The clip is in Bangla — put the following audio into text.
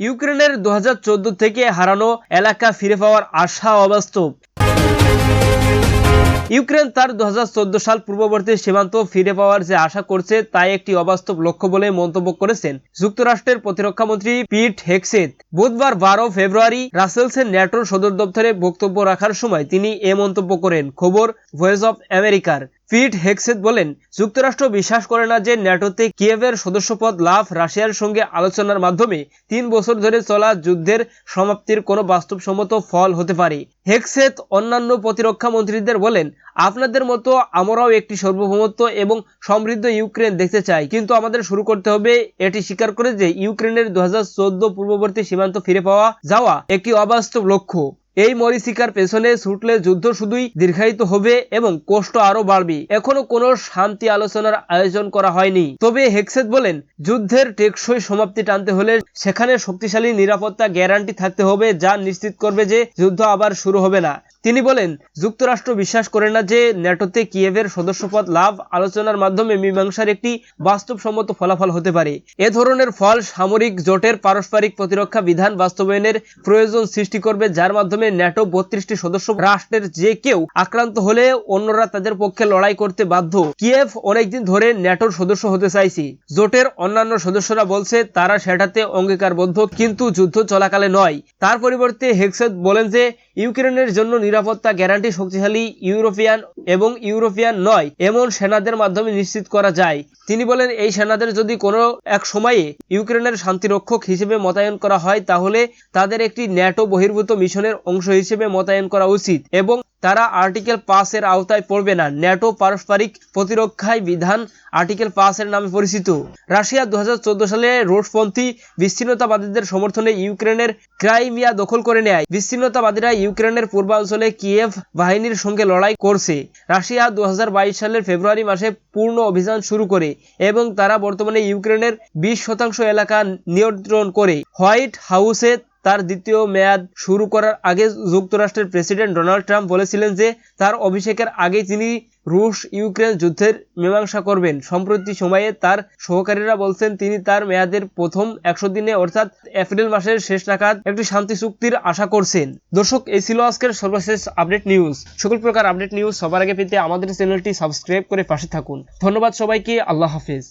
ইউক্রেনের দু থেকে হারানো এলাকা ফিরে পাওয়ার আশা অবাস্তব। ইউক্রেন তার দু সাল পূর্ববর্তী সীমান্ত ফিরে পাওয়ার যে আশা করছে, তাই একটি অবাস্তব লক্ষ্য বলে মন্তব্য করেছেন যুক্তরাষ্ট্রের প্রতিরক্ষা মন্ত্রী পিট হেক্সেত বুধবার বারো ফেব্রুয়ারি রাসেলসের ন্যাটোর সদর দপ্তরে বক্তব্য রাখার সময় তিনি এ মন্তব্য করেন। খবর ভয়েস অব আমেরিকার। পিট হেক্সেত বলেন, যুক্তরাষ্ট্র বিশ্বাস করে না যে ন্যাটোতে কিয়েভের সদস্যপদ লাভ রাশিয়ার সঙ্গে আলোচনার মাধ্যমে তিন বছর ধরে চলা যুদ্ধের সমাপ্তির কোনো বাস্তবসম্মত ফল হতে পারে। হেক্সেত অন্যান্য প্রতিরক্ষা মন্ত্রীদের বলেন, আপনাদের মতো আমরাও একটি সার্বভৌমত্ব এবং সমৃদ্ধ ইউক্রেন দেখতে চাই, কিন্তু আমাদের শুরু করতে হবে এটি স্বীকার করে যে ইউক্রেনের দু হাজার চৌদ্দ পূর্ববর্তী সীমান্ত ফিরে পাওয়া যাওয়া একটি অবাস্তব লক্ষ্য। এই মরিচিকার পেছনে ছুটলে যুদ্ধ শুধুই দীর্ঘায়িত হবে এবং কষ্ট আরও বাড়বে। এখনও কোনো শান্তি আলোচনার আয়োজন করা হয়নি। তবে হেকসেদ বলেন, যুদ্ধের টেকসই সমাপ্তি টানতে হলে সেখানে শক্তিশালী নিরাপত্তা গ্যারান্টি থাকতে হবে, যা নিশ্চিত করবে যে যুদ্ধ আবার শুরু হবে না। তিনি বলেন, যুক্তরাষ্ট্র বিশ্বাস করে না যে ন্যাটোতে কিয়েভের সদস্যপদ লাভ আলোচনার মাধ্যমে মীমাংসার একটি বাস্তবসম্মত ফলাফল হতে পারে। এ ধরনের ফল সামরিক জোটের পারস্পরিক প্রতিরক্ষা বিধান বাস্তবায়নের প্রয়োজন সৃষ্টি করবে, যার মাধ্যমে ন্যাটো বত্রিশটি সদস্য রাষ্ট্রের যে কেউ আক্রান্ত হলে অন্যরা তাদের পক্ষে লড়াই করতে বাধ্য। কিয়েভ অনেকদিন ধরে ন্যাটোর সদস্য হতে চাইছে। জোটের অন্যান্য সদস্যরা বলছে, তারা সেটাতে অঙ্গীকারবদ্ধ, কিন্তু যুদ্ধ চলাকালে নয়। তার পরিবর্তে হেক্সেদ বলেন যে ইউক্রেনের জন্য নিরাপত্তা গ্যারান্টি শক্তিশালী ইউরোপিয়ান এবং ইউরোপিয়ান নয়, এমন সেনাদের মাধ্যমে নিশ্চিত করা যায়। তিনি বলেন, এই সেনাদের যদি কোনো এক সময়ে ইউক্রেনের শান্তিরক্ষক হিসেবে মোতায়েন করা হয়, তাহলে তাদের একটি ন্যাটো বহির্ভূত মিশনের অংশ হিসেবে মোতায়েন করা উচিত এবং তারা আর্টিকেল পাঁচ এর আওতায় পড়বে না। ন্যাটো পারস্পরিক প্রতিরক্ষায় বিধান আর্টিকেল পাঁচ এর নামে পরিচিত। রাশিয়া দু সালে রুশপন্থী বিচ্ছিন্নতাবাদীদের সমর্থনে ইউক্রেনের ক্রাইমিয়া দখল করে নেয়। বিচ্ছিন্নতাবাদীরা ইউক্রেনের পূর্বাঞ্চলে কিয়েভ বাহিনীর সঙ্গে লড়াই করছে। রাশিয়া দু হাজার বাইশ সালের ফেব্রুয়ারি মাসে পূর্ণ অভিযান শুরু করে এবং তারা বর্তমানে ইউক্রেনের বিশ শতাংশ এলাকা নিয়ন্ত্রণ করে। হোয়াইট হাউসে তার দ্বিতীয় মেয়াদ শুরু করার আগে যুক্তরাষ্ট্রের প্রেসিডেন্ট ডোনাল্ড ট্রাম্প বলেছিলেন যে তার অভিষেকের আগেই তিনি রুশ ইউক্রেন যুদ্ধের মীমাংসা করবেন। সম্প্রতি সময়ে তার সহকারীরা বলছেন তিনি তার মেয়াদের প্রথম একশো দিনে, অর্থাৎ এপ্রিল মাসের শেষ নাগাদ একটি শান্তি চুক্তির আশা করছেন। দর্শক, এই ছিল আজকের সর্বশেষ আপডেট নিউজ। সকল প্রকার আপডেট নিউজ সবার আগে পেতে আমাদের চ্যানেলটি সাবস্ক্রাইব করে পাশে থাকুন। ধন্যবাদ সবাইকে, আল্লাহ হাফিজ।